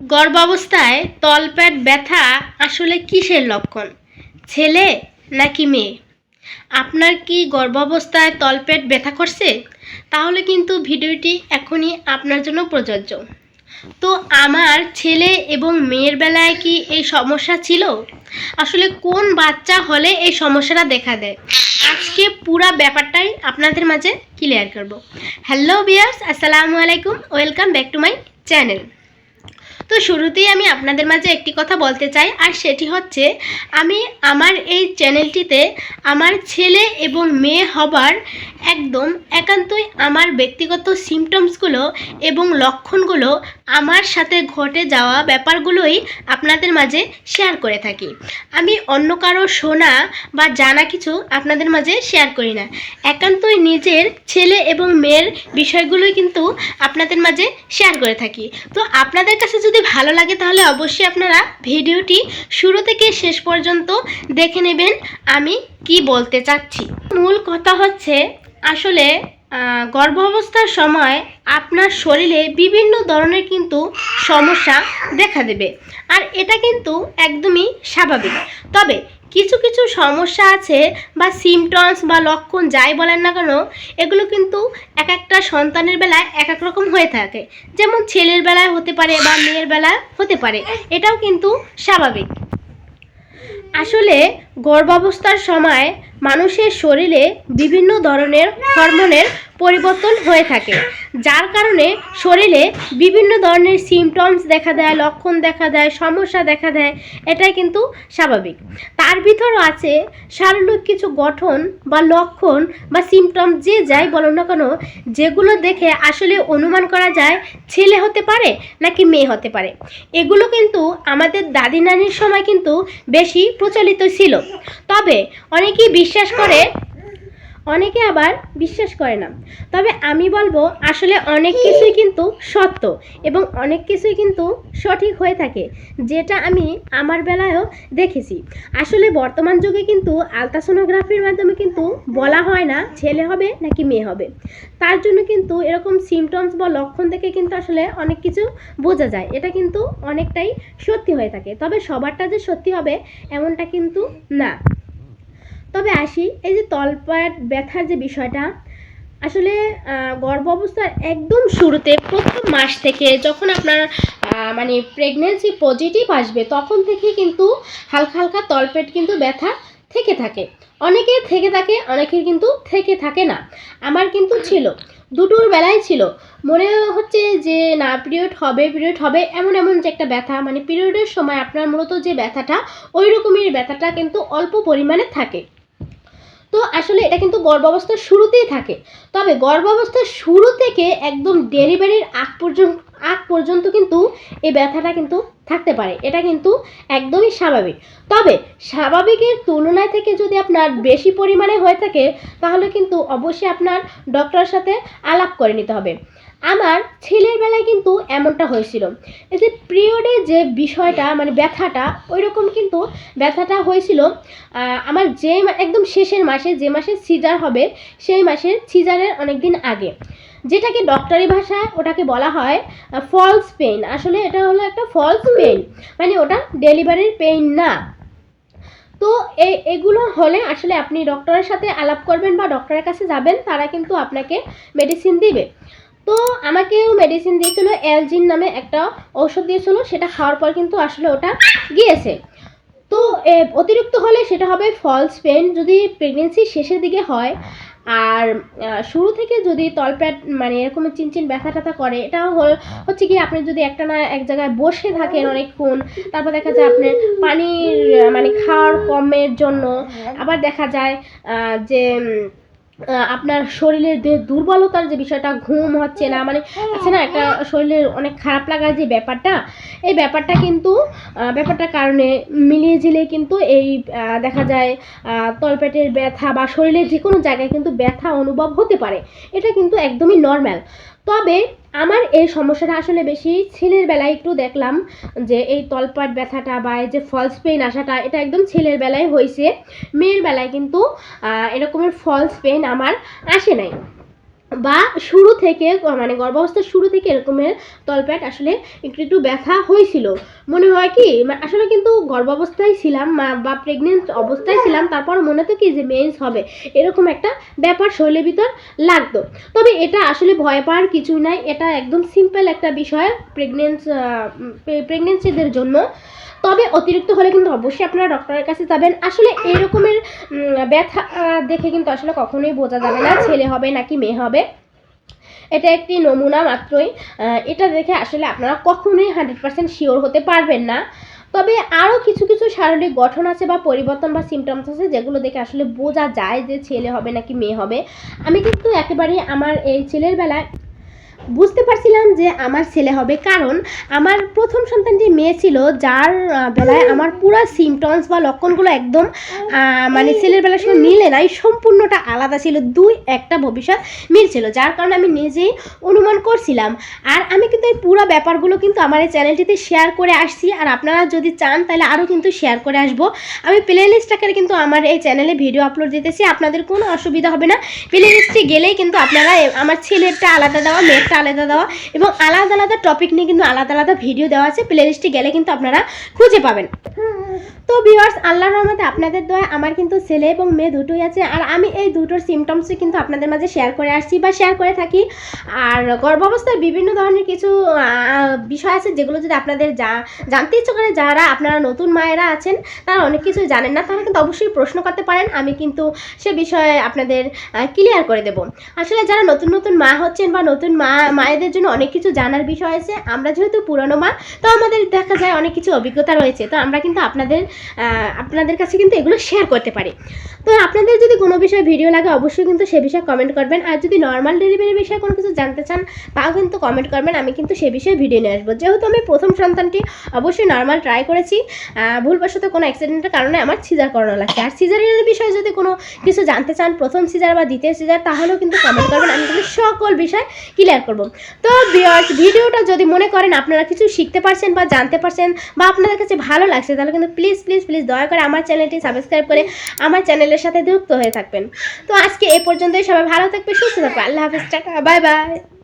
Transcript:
গর্ভাবস্থায় তলপেট ব্যথা আসলে কিসের লক্ষণ? ছেলে নাকি মেয়ে? আপনার কি গর্ভাবস্থায় তলপেট ব্যথা করছে? তাহলে কিন্তু ভিডিওটি এখনই আপনার জন্য প্রযোজ্য। তো আমার ছেলে এবং মেয়ের বেলায় কি এই সমস্যা ছিল? আসলে কোন বাচ্চা হলে এই সমস্যাটা দেখা দেয়? আজকে পুরা ব্যাপারটাই আপনাদের মাঝে ক্লিয়ার করব। হ্যালো বিয়ার্স আসসালামু আলাইকুম welcome back to my channel তো শুরুতেই আমি আপনাদের মাঝে একটি কথা বলতে চাই, আর সেটি হচ্ছে, আমি আমার এই চ্যানেলটিতে আমার ছেলে এবং মেয়ে হবার একদম একান্তই আমার ব্যক্তিগত সিমটমসগুলো এবং লক্ষণগুলো আমার সাথে ঘটে যাওয়া ব্যাপারগুলোই আপনাদের মাঝে শেয়ার করে থাকি। আমি অন্য কারও শোনা বা জানা কিছু আপনাদের মাঝে শেয়ার করি না। একান্তই নিজের ছেলে এবং মেয়ের বিষয়গুলোই কিন্তু আপনাদের মাঝে শেয়ার করে থাকি। তো আপনাদের কাছে যদি ভালো লাগে তাহলে অবশ্যই আপনারা ভিডিওটি শুরু থেকে শেষ পর্যন্ত দেখে নেবেন আমি কি বলতে চাচ্ছি। মূল কথা হচ্ছে, আসলে গর্ভ গর্ভাবস্থার সময় আপনার শরীরে বিভিন্ন ধরনের কিন্তু সমস্যা দেখা দেবে। আর এটা কিন্তু একদমই স্বাভাবিক। তবে কিছু কিছু সমস্যা আছে বা সিমটমস বা লক্ষণ যাই বলেন না কেন, এগুলো কিন্তু এক একটা সন্তানের বেলায় এক এক রকম হয়ে থাকে। যেমন ছেলের বেলায় হতে পারে বা মেয়ের বেলায় হতে পারে, এটাও কিন্তু স্বাভাবিক। আসলে গর্ভাবস্থার সময় মানুষের শরীরে বিভিন্ন ধরনের হরমোনের পরিবর্তন হয়ে থাকে, যার কারণে শরীরে বিভিন্ন ধরনের সিমটমস দেখা দেয়, লক্ষণ দেখা দেয়, সমস্যা দেখা দেয়, এটাই কিন্তু স্বাভাবিক। তার ভিতরও আছে শারীরিক কিছু গঠন বা লক্ষণ বা সিমটম যে যাই বলো না কেন, যেগুলো দেখে আসলে অনুমান করা যায় ছেলে হতে পারে নাকি মেয়ে হতে পারে। এগুলো কিন্তু আমাদের দাদি নানির সময় কিন্তু বেশি প্রচলিত ছিল। তবে অনেকেই বিশ্বাস করে, অনেকে আবার বিশ্বাস করে না। তবে আমি বলব, আসলে অনেক কিছুই কিন্তু সত্য এবং অনেক কিছুই কিন্তু সঠিক হয়ে থাকে, যেটা আমি আমার বেলায়ও দেখেছি। আসলে বর্তমান যুগে কিন্তু আলট্রাসোনোগ্রাফির মাধ্যমে কিন্তু বলা হয় না, ছেলে হবে নাকি মেয়ে হবে। তার জন্য কিন্তু এরকম সিমটমস বা লক্ষণ থেকে কিন্তু আসলে অনেক কিছু বোঝা যায়। এটা কিন্তু অনেকটাই সত্যি হয়ে থাকে। তবে সবারটা যে সত্যি হবে, এমনটা কিন্তু না। তবে আসি, এই যে তলপাট ব্যথার যে বিষয়টা, আসলে গর্ভ অবস্থার একদম শুরুতে প্রথম মাস থেকে যখন আপনার মানে প্রেগনেন্সি পজিটিভ আসবে, তখন থেকে কিন্তু হালকা হালকা তলপেট কিন্তু ব্যথা থেকে থাকে। অনেকের থেকে থাকে, অনেকের কিন্তু থেকে থাকে না। আমার কিন্তু ছিল, দুটোর বেলায় ছিল। মনে হচ্ছে যে, না পিরিয়ড হবে পিরিয়ড হবে, এমন এমন যে একটা ব্যথা মানে পিরিয়ডের সময় আপনার মূলত যে ব্যথাটা, ওই রকমের ব্যথাটা কিন্তু অল্প পরিমাণে থাকে। তো আসলে এটা কিন্তু গর্ভাবস্থার শুরুতেই থাকে। তবে গর্ভাবস্থার শুরু থেকে একদম ডেলিভারির আগ পর্যন্ত আগ পর্যন্ত কিন্তু এই ব্যথাটা কিন্তু থাকতে পারে। এটা কিন্তু একদমই স্বাভাবিক। তবে স্বাভাবিকের তুলনায় থেকে যদি আপনার বেশি পরিমাণে হয়ে থাকে, তাহলে কিন্তু অবশ্যই আপনার ডক্টরের সাথে আলাপ করে নিতে হবে। আমার ছেলের বেলায় কিন্তু এমনটা হয়েছিল। এই যে পিরিয়ডে যে বিষয়টা মানে ব্যথাটা ওই রকম কিন্তু ব্যথাটা হয়েছিল। আমার যে একদম শেষের মাসে, যে মাসে সিজার হবে, সেই মাসের সিজারের অনেক দিন আগে। যেটাকে ডক্টরি ভাষায় ওটাকে বলা হয় ফলস পেইন আসলে এটা হলো একটা ফলস পেইন মানে ওটা ডেলিভারির পেইন না। তো এই এগুলো হলে আসলে আপনি ডক্টরের সাথে আলাপ করবেন বা ডক্টরের কাছে যাবেন, তারা কিন্তু আপনাকে মেডিসিন দিবে। তো আমাকেও মেডিসিন দিয়েছিল এলজিন নামে একটা ঔষধ দিয়েছিল, সেটা খাওয়ার পর কিন্তু আসলে ওটা গিয়েছে। তো অতিরিক্ত হলে সেটা হবে ফলস পেন যদি প্রেগনেন্সি শেষের দিকে হয়, আর শুরু থেকে যদি তলপ্যাট মানে এরকম চিনচিন ব্যথা ট্যাথা করে, এটা হল- হচ্ছে কি, আপনি যদি একটা না এক জায়গায় বসে থাকেন অনেকক্ষণ, তারপর দেখা যায় আপনার পানির মানে খাওয়ার কমের জন্য, আবার দেখা যায় যে আপনার শরীরের যে দুর্বলতার যে বিষয়টা, ঘুম হচ্ছে না মানে আছে না, একটা শরীরের অনেক খারাপ লাগার যে ব্যাপারটা, এই ব্যাপারটা কিন্তু ব্যাপারটার কারণে মিলিয়ে ঝিলিয়ে কিন্তু এই দেখা যায় তলপেটের ব্যথা বা শরীরের যে কোনো জায়গায় কিন্তু ব্যথা অনুভব হতে পারে। এটা কিন্তু একদমই নর্ম্যাল তবে আমার এই সমস্যাটা আসলে বেশি ছেলের বেলায় একটু দেখলাম যে এই তলপাট ব্যথাটা বা এই যে ফলস পেন আসাটা, এটা একদম ছেলের বেলায় হয়েছে। মেয়ের বেলায় কিন্তু এরকমের ফলস পেন আমার আসে নাই। বা শুরু থেকে মানে গর্ভাবস্থার শুরু থেকে এরকমের তলপেট আসলে একটু একটু ব্যথা হয়েছিল। মনে হয় কি আসলে কিন্তু গর্ভাবস্থায় ছিলাম বা প্রেগনেন্ট অবস্থায় ছিলাম, তারপর মনে হতো কি যে মেন্স হবে। এরকম একটা ব্যাপার শরীরের ভিতর লাগতো। তবে এটা আসলে ভয় পাওয়ার কিছুই নাই। এটা একদম সিম্পল একটা বিষয় প্রেগনেন্স প্রেগনেন্সিদের জন্য। তবে অতিরিক্ত হলে কিন্তু অবশ্যই আপনারা ডক্টরের কাছে যাবেন। আসলে এরকমের ব্যথা দেখে কিন্তু আসলে কখনোই বোঝা যাবে না ছেলে হবে নাকি মেয়ে হবে। এটা একটি নমুনা মাত্রই। এটা দেখে আসলে আপনারা কখনোই হান্ড্রেড পার্সেন্ট শিওর হতে পারবেন না। তবে আরও কিছু কিছু শারীরিক গঠন আছে বা পরিবর্তন বা সিমটমস আছে যেগুলো দেখে আসলে বোঝা যায় যে ছেলে হবে নাকি মেয়ে হবে। আমি কিন্তু একেবারেই আমার এই ছেলের বেলায় বুঝতে পারছিলাম যে আমার ছেলে হবে, কারণ আমার প্রথম সন্তানটি মেয়ে ছিল, যার বেলায় আমার পুরো সিমটমস বা লক্ষণগুলো একদম মানে ছেলের বেলার সঙ্গে মিলে নাই, সম্পূর্ণটা আলাদা ছিল, দুই একটা ভবিষ্যৎ মিল ছিল যার কারণে আমি নিজেই অনুমান করছিলাম। আর আমি কিন্তু এই পুরো ব্যাপারগুলো কিন্তু আমার এই চ্যানেলটিতে শেয়ার করে আসছি, আর আপনারা যদি চান তাহলে আরও কিন্তু শেয়ার করে আসব। আমি প্লে লিস্ট আকারে কিন্তু আমার এই চ্যানেলে ভিডিও আপলোড দিতেছি, আপনাদের কোনো অসুবিধা হবে না। প্লে লিস্টে গেলেই কিন্তু আপনারা আমার ছেলেরটা আলাদা দেওয়া মেয়েরটা আলাদা দেওয়া। এবং আলাদা আলাদা টপিক নিয়ে কিন্তু আলাদা আলাদা ভিডিও দেওয়া আছে। প্লে লিস্টে গেলে কিন্তু আপনারা খুঁজে পাবেন। তো ভিউয়ার্স আল্লাহর রহমতে আপনাদের দয়া আমার কিন্তু ছেলে এবং মেয়ে দুটোই আছে। আর আমি এই দুটোর সিমটমসই কিন্তু আপনাদের মাঝে শেয়ার করে আসছি বা শেয়ার করে থাকি। আর গর্ভাবস্থায় বিভিন্ন ধরনের কিছু বিষয় আছে যেগুলো যদি আপনাদের যা জানতে ইচ্ছে করে যারা আপনারা নতুন মায়েরা আছেন, তারা অনেক কিছু জানেন না। তারা কিন্তু অবশ্যই প্রশ্ন করতে পারেন। আমি কিন্তু সে বিষয়ে আপনাদের ক্লিয়ার করে দেব। আসলে যারা নতুন নতুন মা হচ্ছেন বা নতুন মা মায়েদের জন্য অনেক কিছু জানার বিষয় আছে। আমরা যেহেতু পুরনো মা, তো আমাদের দেখা যায় অনেক কিছু অভিজ্ঞতা রয়েছে। তো আমরা কিন্তু আপনাদের আপনাদের কাছে কিন্তু এগুলো শেয়ার করতে পারি। তো আপনাদের যদি কোনো বিষয়ে ভিডিও লাগে, অবশ্যই কিন্তু সে বিষয়ে কমেন্ট করবেন। আর যদি নর্মাল ডেলিভারি বিষয়ে কোনো কিছু জানতে চান, তাও কিন্তু কমেন্ট করবেন। আমি কিন্তু সে বিষয়ে ভিডিও নিয়ে আসব। যেহেতু আমি প্রথম সন্তানটি, অবশ্যই নর্মাল ট্রাই করেছি। ভুলবশত কোনো অ্যাক্সিডেন্টের কারণে আমার সিজার করানো লাগছে। আর সিজারের বিষয়ে যদি কোনো কিছু জানতে চান, প্রথম সিজার বা দ্বিতীয় সিজার তাহলেও কিন্তু কমেন্ট করবেন। আমি কিন্তু সকল বিষয় ক্লিয়ার করব। তো ভিউয়ার্স ভিডিওটা যদি মনে করেন আপনারা কিছু শিখতে পারছেন বা জানতে পারছেন বা আপনাদের কাছে ভালো লাগছে, তাহলে কিন্তু প্লিজ প্লিজ প্লিজ দয়া করে আমার চ্যানেলটি সাবস্ক্রাইব করে আমার চ্যানেলের সাথে যুক্ত হয়ে থাকবেন। তো আজকে এ পর্যন্তই, সবাই ভালো থাকবে সুস্থ থাকবে আল্লাহ হাফেজ টাকা বাই বাই